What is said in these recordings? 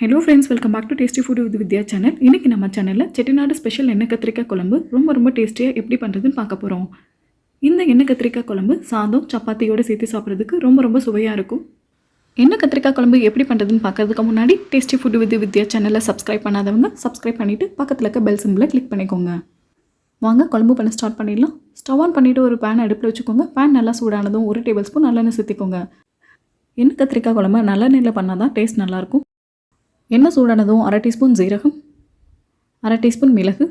Hello friends welcome back to tasty food with Vidya channel இன்றைக்கி நம்ம சேனலில் Chettinad special எண்ணெய் கத்திரிக்காய் குழம்பு ரொம்ப ரொம்ப டேஸ்டியாக எப்படி பண்ணுறதுன்னு பார்க்க போகிறோம் இந்த எண்ணெய் கத்திரிக்காய் குழம்பு சாதம் சப்பாத்தியோடு சேர்த்து சாப்பிட்றதுக்கு ரொம்ப ரொம்ப சுவையாக இருக்கும். எண்ணெய் கத்திரிக்காய் குழம்பு எப்படி பண்ணுறதுன்னு பார்க்கறதுக்கு முன்னாடி டேஸ்டி ஃபுட் வித் வித்யா சேனலை சப்ஸ்கிரைப் பண்ணாதவங்க சப்ஸ்கிரைப் பண்ணிவிட்டு பக்கத்தில் இருக்க பெல் சிம்பிளை கிளிக் பண்ணிக்கோங்க. வாங்க குழம்பு பண்ண ஸ்டார்ட் பண்ணிடலாம். ஸ்டவ் ஆன் பண்ணிவிட்டு ஒரு பேன் அடுப்பில் வச்சுக்கோங்க. பேன் நல்லா சூடானதும் ஒரு டேபிள் ஸ்பூன் நல்லெண்ணெய் சேர்த்திக்கோங்க. எண்ணெய் கத்திரிக்காய் குழம்பு நல்லெண்ணெயில் பண்ணால் தான் டேஸ்ட் நல்லாயிருக்கும் எண்ணெய் சூடானதும் அரை டீஸ்பூன் ஜீரகம் அரை டீஸ்பூன் மிளகு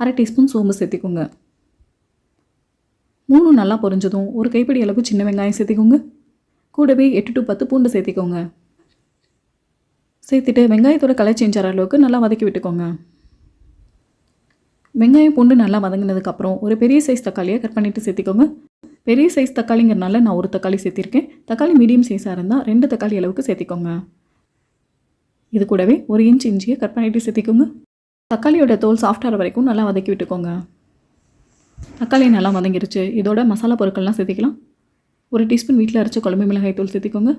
அரை டீஸ்பூன் சோம்பு சேர்த்திக்கோங்க. மூணு நல்லா பொரிஞ்சதும் ஒரு கைப்பிடி அளவு சின்ன வெங்காயம் சேர்த்திக்கோங்க. கூடவே எட்டு டு பத்து பூண்டு சேர்த்திக்கோங்க. சேர்த்துட்டு வெங்காயத்தோட கலை சேஞ்ச் ஆகிற அளவுக்கு நல்லா வதக்கி விட்டுக்கோங்க. வெங்காயம் பூண்டு நல்லா வதங்கினதுக்கப்புறம் ஒரு பெரிய சைஸ் தக்காளியை கட் பண்ணிவிட்டு சேர்த்திக்கோங்க. பெரிய சைஸ் தக்காளிங்கிறனால நான் ஒரு தக்காளி சேர்த்திருக்கேன். தக்காளி மீடியம் சைஸாக இருந்தால் ரெண்டு தக்காளி அளவுக்கு சேர்த்திக்கோங்க. இது கூடவே ஒரு இன்ச் இஞ்சியை கட் பண்ணிவிட்டு சேர்த்திக்கோங்க தக்காளியோட தோல் சாஃப்டாகிற வரைக்கும் நல்லா வதக்கி விட்டுக்கோங்க. தக்காளி நல்லா வதங்கிருச்சு. இதோட மசாலா பொருட்கள்லாம் சேர்த்திக்கலாம் ஒரு டீஸ்பூன் வீட்டில் அரைச்ச குழம்பு மிளகாய் தூள் சேர்த்திக்கோங்க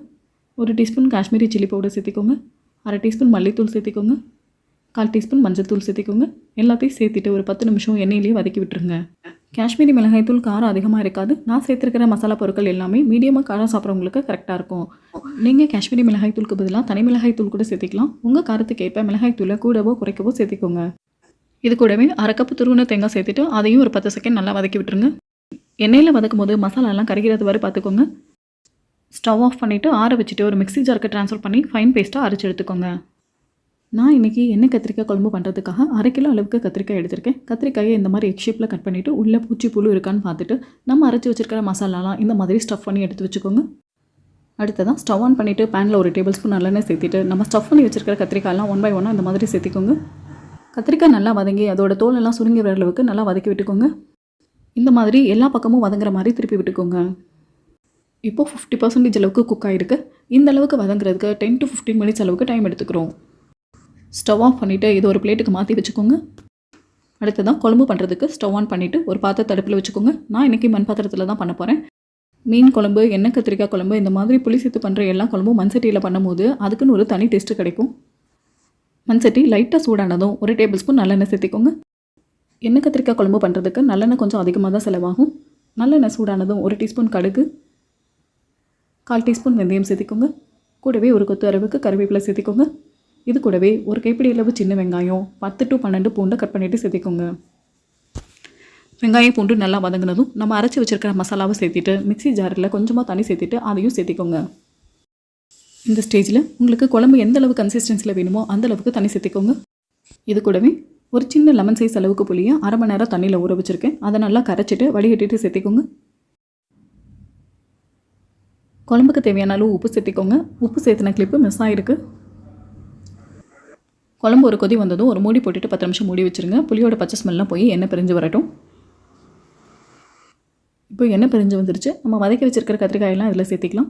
ஒரு டீஸ்பூன் காஷ்மீரி சில்லி பவுடர் சேர்த்திக்கோங்க அரை டீஸ்பூன் மல்லித்தூள் சேர்த்திக்கோங்க கால் டீஸ்பூன் மஞ்சள் தூள் சேர்த்திக்கோங்க எல்லாத்தையும் சேர்த்துட்டு ஒரு பத்து நிமிஷம் எண்ணெயிலேயே வதக்கி விட்டுருங்க. காஷ்மீரி மிளகாய் தூள் காரம் அதிகமாக இருக்காது. நான் சேர்த்துருக்கிற மசாலா பொருட்கள் எல்லாமே மீடியமாக காரம் சாப்பிட்றவங்களுக்கு கரெக்டாக இருக்கும். நீங்கள் காஷ்மீரி மிளகாய் தூளுக்கு பதிலாக தனி மிளகாய் தூள் கூட சேர்த்திக்கலாம். உங்கள் காரத்துக்கு ஏற்ப மிளகாய் தூளை கூடவோ குறைக்கவோ சேர்த்திக்கோங்க. இது கூடவே அரை கப்பு துருவன தேங்காய் சேர்த்துட்டு அதையும் ஒரு பத்து செகண்ட் நல்லா வதக்கி விட்டுருங்க. எண்ணெயில் வதக்கும் போது மசாலாலாம் கருகிறது வரை பார்த்துக்கோங்க. ஸ்டவ் ஆஃப் பண்ணிவிட்டு ஆற வச்சுட்டு ஒரு மிக்ஸி ஜாருக்கு ட்ரான்ஸ்ஃபர் பண்ணி ஃபைன் பேஸ்ட்டாக அரைச்சி எடுத்துக்கோங்க. நான் இன்றைக்கி எண்ணெய் கத்திரிக்காய் குழம்பு பண்ணுறதுக்காக அரை கிலோ அளவுக்கு கத்திரிக்காய் எடுத்திருக்கேன். கத்திரிக்காயை இந்த மாதிரி எக் ஷேப்பில் கட் பண்ணிவிட்டு உள்ளே பூச்சி புழு இருக்கான்னு பார்த்துட்டு நம்ம அரைச்சி வச்சிருக்கிற மசாலாலாம் இந்த மாதிரி ஸ்டஃப் பண்ணி எடுத்து வச்சுக்கோங்க. அடுத்ததான் ஸ்டவ் ஆன் பண்ணிவிட்டு பேனில் ஒரு டேபிள் ஸ்பூன் நல்லெண்ணெய் சேர்த்துட்டு நம்ம ஸ்டஃப் பண்ணி வச்சிருக்கிற கத்திரிக்காயெல்லாம் ஒன் பை ஒன்னாக இந்த மாதிரி சேர்த்திக்கோங்க. கத்திரிக்காய் நல்லா வதங்கி அதோட தோலெல்லாம் சுருங்கி வர அளவுக்கு நல்லா வதக்கி விட்டுக்கோங்க. இந்த மாதிரி எல்லா பக்கமும் வதங்குற மாதிரி திருப்பி விட்டுக்கோங்க. இப்போது ஃபிஃப்டி பர்சன்டேஜ் அளவுக்கு குக் ஆகிருக்கு இந்த அளவுக்கு வதங்குறதுக்கு டென் டு ஃபிஃப்டீன் மினிட்ஸ் அளவுக்கு டைம் எடுத்துக்கிறோம். ஸ்டவ் ஆஃப் பண்ணிவிட்டு இது ஒரு பிளேட்டுக்கு மாற்றி வச்சுக்கோங்க. அடுத்ததான் குழம்பு பண்ணுறதுக்கு ஸ்டவ் ஆன் பண்ணிவிட்டு ஒரு பாத்திரத்தை அடுப்பில் வச்சுக்கோங்க. நான் இன்றைக்கி மண் பாத்திரத்தில் தான் பண்ண போகிறேன் மீன் குழம்பு எண்ணெய் கத்திரிக்காய் குழம்பு இந்த மாதிரி புளி சேர்த்து பண்ணுற எல்லா குழம்பும் மண் சட்டியில் பண்ணும்போது அதுக்குன்னு ஒரு தனி டேஸ்ட்டு கிடைக்கும். மண் சட்டி லைட்டாக சூடானதும் ஒரு டேபிள் ஸ்பூன் நல்லெண்ணெய் சேர்த்திக்கோங்க. எண்ணெய் கத்திரிக்காய் குழம்பு பண்ணுறதுக்கு நல்லெண்ணெய் கொஞ்சம் அதிகமாக தான் செலவாகும். நல்லெண்ணெய் சூடானதும் ஒரு டீஸ்பூன் கடுகு கால் டீஸ்பூன் வெந்தயம் சேர்த்திக்கோங்க. கூடவே ஒரு கொத்து அளவுக்கு கருவேப்பிலை சேர்த்திக்கோங்க. இது கூடவே ஒரு கைப்பிடி அளவு சின்ன வெங்காயம் பத்து டு பன்னெண்டு பூண்டை கட் பண்ணிவிட்டு சேர்த்திக்கோங்க. வெங்காயம் பூண்டு நல்லா வதங்கினதும் நம்ம அரைச்சி வச்சிருக்கிற மசாலாவை சேர்த்திட்டு மிக்ஸி ஜாரில் கொஞ்சமாக தண்ணி சேர்த்திட்டு அதையும் சேர்த்திக்கோங்க. இந்த ஸ்டேஜில் உங்களுக்கு குழம்பு எந்த அளவு கன்சிஸ்டன்சியில் வேணுமோ அந்த அளவுக்கு தண்ணி சேர்த்திக்கோங்க. இது கூடவே ஒரு சின்ன லெமன் சைஸ் அளவுக்கு புளியை அரை மணி நேரம் தண்ணியில் ஊற வச்சுருக்கேன். அதை நல்லா கரைச்சிட்டு வடிகட்டிட்டு சேர்த்திக்கோங்க. குழம்புக்கு தேவையான அளவு உப்பு சேர்த்திக்கோங்க. உப்பு சேர்த்துன கிளிப்பு மிஸ் ஆகிருக்கு குழம்பு ஒரு கொதி வந்ததும் ஒரு மூடி போட்டுட்டு பத்து நிமிஷம் மூடி வச்சுருங்க. புளியோட பச்சை ஸ்மெல்லாம் போய் எண்ணெய் பிரிஞ்சு வரட்டும். இப்போ எண்ணெய் பிரிஞ்சு வந்துருச்சு. நம்ம வதக்கி வச்சுருக்கிற கத்திரிக்காயெல்லாம் இதில் சேர்த்திக்கலாம்.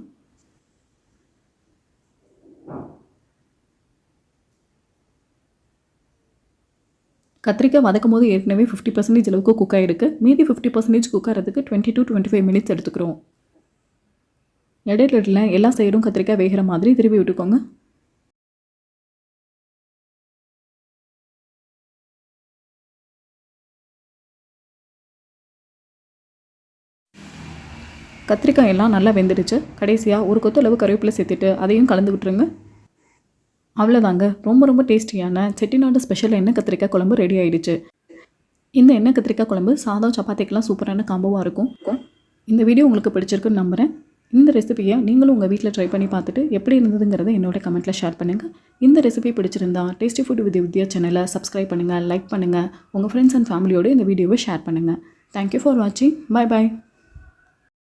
கத்திரிக்காய் வதக்கும் போது ஏற்கனவே ஃபிஃப்டி பர்சன்டேஜ் அளவுக்கு குக் ஆகிருக்கு மீதி ஃபிஃப்டி பர்சன்டேஜ் குக் ஆகிறதுக்கு twenty to twenty five minutes எடுத்துக்கிறோம். இடையில எல்லா சைடும் கத்திரிக்காய் வேகிற மாதிரி திருப்பி விட்டுக்கோங்க. கத்திரிக்காய் எல்லாம் நல்லா வெந்துடுச்சு. கடைசியாக ஒரு கொத்து அளவு கருவேப்பிலை சேர்த்துட்டு அதையும் கலந்து விட்டுருங்க. அவ்வளோதாங்க ரொம்ப ரொம்ப டேஸ்டியான செட்டிநாடு ஸ்பெஷல் எண்ணெய் கத்திரிக்காய் குழம்பு ரெடி ஆயிடுச்சு. இந்த எண்ணெய் கத்திரிக்காய் குழம்பு சாதம் சப்பாத்திக்கெலாம் சூப்பரான காம்போவாக இருக்கும். இந்த வீடியோ உங்களுக்கு பிடிச்சிருக்குன்னு நம்புகிறேன் இந்த ரெசிபியை நீங்களும் உங்கள் வீட்டில் ட்ரை பண்ணி பார்த்துட்டு எப்படி இருந்ததுங்கிறத என்னோட கமெண்ட்டில் ஷேர் பண்ணுங்கள் இந்த ரெசிபி பிடிச்சிருந்தா டேஸ்டி ஃபுட் வித் வித்யா சேனலை சப்ஸ்கிரைப் பண்ணுங்கள் லைக் பண்ணுங்கள் உங்கள் ஃப்ரெண்ட்ஸ் அண்ட் ஃபேமிலியோடு இந்த வீடியோவை ஷேர் பண்ணுங்கள் தேங்க்யூ ஃபார் வாட்சிங் பை பாய்